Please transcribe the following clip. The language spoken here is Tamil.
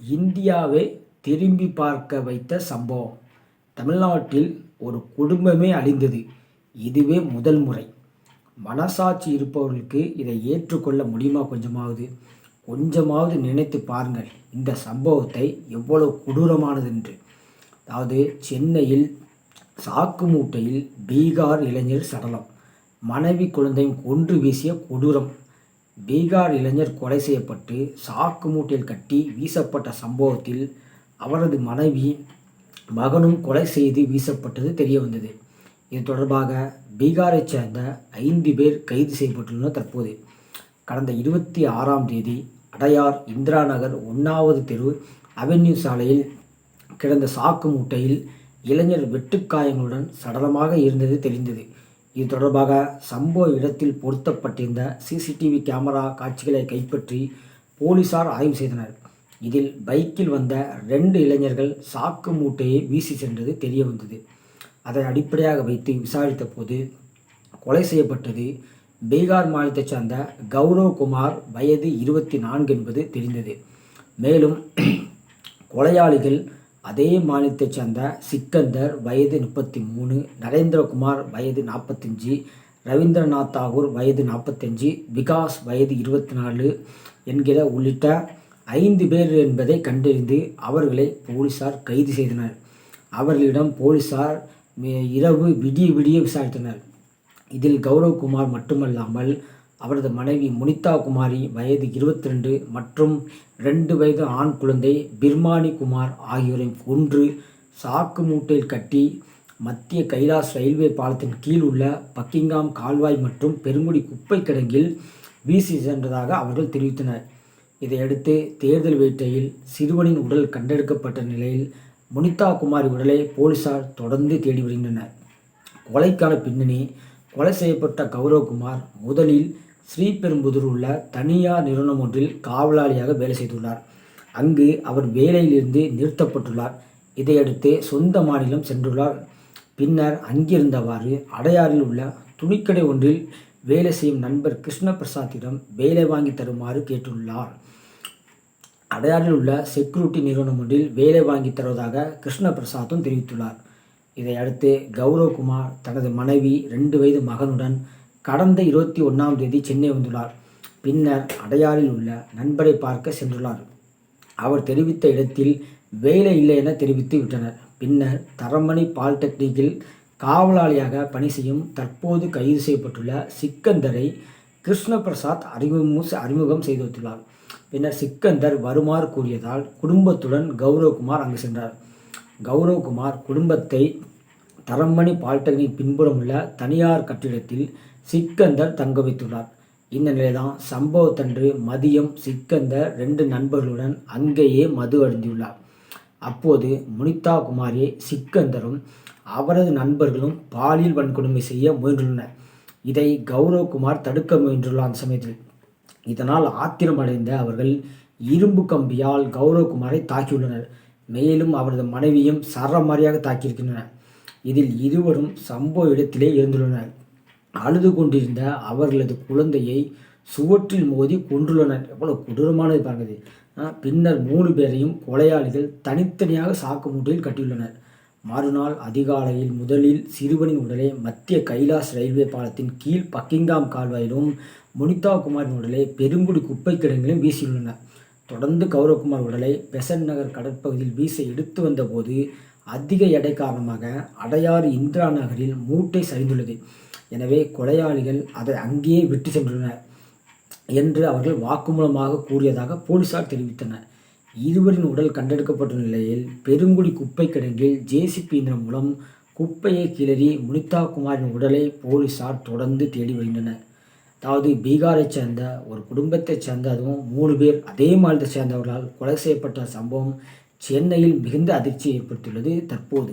இந்தியாவை திரும்பி பார்க்க வைத்த சம்பவம். தமிழ்நாட்டில் ஒரு குடும்பமே அழிந்தது. இதுவே முதல் முறை. மனசாட்சி இருப்பவர்களுக்கு இதை ஏற்றுக்கொள்ள முடியுமா கொஞ்சமாவது? கொஞ்சமாவது நினைத்து பாருங்கள். இந்த சம்பவத்தை எவ்வளவு கொடூரமானது என்று அதாவது சென்னையில் சாக்கு மூட்டையில் பீகார் இளைஞர் சடலம். மனைவி குழந்தையும் கொன்று வீசிய கொடூரம். பீகார் இளைஞர் கொலை செய்யப்பட்டு சாக்கு மூட்டையில் கட்டி வீசப்பட்ட சம்பவத்தில் அவரது மனைவி மகனும் கொலை செய்து வீசப்பட்டது தெரிய வந்தது. இது தொடர்பாக பீகாரைச் சேர்ந்த ஐந்து பேர் கைது செய்யப்பட்டுள்ளனர் தற்போது. கடந்த இருபத்தி ஆறாம் தேதி அடையார் இந்திரா நகர் ஒன்றாவது தெரு அவென்யூ சாலையில் கிடந்த சாக்கு மூட்டையில் இளைஞர் வெட்டுக்காயங்களுடன் சடலமாக இருந்தது தெரிந்தது. இது தொடர்பாக சம்பவ இடத்தில் பொருத்தப்பட்டிருந்த சிசிடிவி கேமரா காட்சிகளை கைப்பற்றி போலீசார் ஆய்வு செய்தனர். இதில் பைக்கில் வந்த ரெண்டு இளைஞர்கள் சாக்கு மூட்டையை வீசி சென்றது தெரிய வந்தது. அதை அடிப்படையாக வைத்து விசாரித்த போது கொலை செய்யப்பட்டது பீகார் மாநிலத்தைச் சேர்ந்த கௌரவ் குமார் வயது இருபத்தி நான்கு என்பது தெரிந்தது. மேலும் கொலையாளிகள் அதே மாநிலத்தைச் சேர்ந்த சிக்கந்தர் வயது முப்பத்தி மூணு நரேந்திரகுமார் வயது நாற்பத்தஞ்சு ரவீந்திரநாத் தாகூர் வயது நாற்பத்தஞ்சு விகாஸ் வயது இருபத்தி நாலு என்கிற உள்ளிட்ட ஐந்து பேர் என்பதை கண்டறிந்து அவர்களை போலீசார் கைது செய்தனர். அவர்களிடம் போலீசார் இரவு விடிய விடிய விசாரித்தனர். இதில் கௌரவ்குமார் மட்டுமல்லாமல் அவரது மனைவி முனிதா குமாரி வயது இருபத்தி ரெண்டு மற்றும் ரெண்டு வயது ஆண் குழந்தை பிர்மானி குமார் ஆகியோரை கொன்று சாக்கு மூட்டையில் கட்டி மத்திய கைலாஸ் ரயில்வே பாலத்தின் கீழ் உள்ள பக்கிங்காம் கால்வாய் மற்றும் பெருங்குடி குப்பை கிடங்கில் வீசி சென்றதாக அவர்கள் தெரிவித்தனர். இதையடுத்து தேர்தல் வேட்டையில் சிறுவனின் உடல் கண்டெடுக்கப்பட்ட நிலையில் முனிதா குமாரி உடலை போலீசார் தொடர்ந்து தேடி வருகின்றனர். கொலைக்கான பின்னணி கொலை செய்யப்பட்ட கௌரவகுமார் முதலில் ஸ்ரீபெரும்புதூர் உள்ள தனியார் நிறுவனம் ஒன்றில் காவலாளியாக வேலை செய்துள்ளார். அங்கு அவர் வேலையிலிருந்து நிறுத்தப்பட்டுள்ளார். இதையடுத்து சொந்த மாநிலம் சென்றுள்ளார். பின்னர் அங்கிருந்தவாறு அடையாறில் உள்ள துணிக்கடை ஒன்றில் வேலை செய்யும் நண்பர் கிருஷ்ணபிரசாத்திடம் வேலை வாங்கி தருமாறு கேட்டுள்ளார். அடையாறில் உள்ள செக்யூரிட்டி நிறுவனம் ஒன்றில் வேலை வாங்கி தருவதாக கிருஷ்ணபிரசாத்தும் தெரிவித்துள்ளார். இதையடுத்து கௌரவ்குமார் தனது மனைவி ரெண்டு வயது மகனுடன் கடந்த இருபத்தி ஒன்றாம் தேதி சென்னை வந்துள்ளார். பின்னர் அடையாறில் உள்ள நண்பரை பார்க்க சென்றுள்ளார். அவர் தெரிவித்த இடத்தில் வேலை இல்லை என தெரிவித்து விட்டனர். பின்னர் தரமணி பாலிடெக்னிக்கில் காவலாளியாக பணி செய்யும் தற்போது கைது செய்யப்பட்டுள்ள சிக்கந்தரை கிருஷ்ணபிரசாத் அறிமுகம் அறிமுகம் செய்து வைத்துள்ளார். பின்னர் சிக்கந்தர் வருமாறு கூறியதால் குடும்பத்துடன் கௌரவ்குமார் அங்கு சென்றார். கௌரவகுமார் குடும்பத்தை தரமணி பாலிடெக்னிக் பின்புறம் உள்ள தனியார் கட்டிடத்தில் சிக்கந்தர் தங்க வைத்துள்ளார் இந்த நிலைதான் சம்பவத்தன்று மதியம் சிக்கந்தர் ரெண்டு நண்பர்களுடன் அங்கேயே மது அருந்தியுள்ளார். அப்போது முனிதா குமாரி சிக்கந்தரும் அவரது நண்பர்களும் பாலியல் வன்கொடுமை செய்ய முயன்றுள்ளனர். இதை கௌரவகுமார் தடுக்க முயன்றுள்ளார் அந்த சமயத்தில். இதனால் ஆத்திரமடைந்த அவர்கள் இரும்பு கம்பியால் கௌரவகுமாரை தாக்கியுள்ளனர். மேலும் அவரது மனைவியும் சரமாரியாக தாக்கியிருக்கின்றனர். இதில் இருவரும் சம்பவ இடத்திலே இருந்துள்ளனர். அழுது கொண்டிருந்த அவர்களது குழந்தையை சுவற்றில் மோதி கொன்றுள்ளனர். எவ்வளவு கொடூரமானது பாருங்க பின்னர் மூணு பேரையும் கொலையாளிகள் தனித்தனியாக சாக்கு மூட்டையில் கட்டியுள்ளனர். மறுநாள் அதிகாலையில் முதலில் சிறுவனின் உடலை மத்திய கைலாஸ் ரயில்வே பாலத்தின் கீழ் பக்கிங்காம் கால்வாயிலும் முனிதா குமாரின் உடலை பெருங்குடி குப்பை கிடங்கிலும் வீசியுள்ளனர். தொடர்ந்து கௌரவகுமார் உடலை பெசன் நகர் கடற்பகுதியில் வீச எடுத்து வந்தபோது அதிக எடை காரணமாக அடையாறு இந்திரா நகரில் மூட்டை சரிந்துள்ளது. எனவே கொலையாளிகள் அதை அங்கேயே விட்டு சென்றனர் என்று அவர்கள் வாக்குமூலமாக கூறியதாக போலீசார் தெரிவித்தனர். இருவரின் உடல் கண்டெடுக்கப்பட்ட நிலையில் பெருங்குடி குப்பை கிடங்கில் ஜேசிபி இயந்திரம் மூலம் குப்பையை கிளறி முனிதா குமாரின் உடலை போலீசார் தொடர்ந்து தேடி வருகின்றனர். அதாவது பீகாரைச் சேர்ந்த ஒரு குடும்பத்தைச் சேர்ந்த அதுவும் மூணு பேர் அதே மாநிலத்தை சேர்ந்தவர்களால் கொலை செய்யப்பட்ட சம்பவம் சென்னையில் மிகுந்த அதிர்ச்சியை ஏற்படுத்தியுள்ளது தற்போது.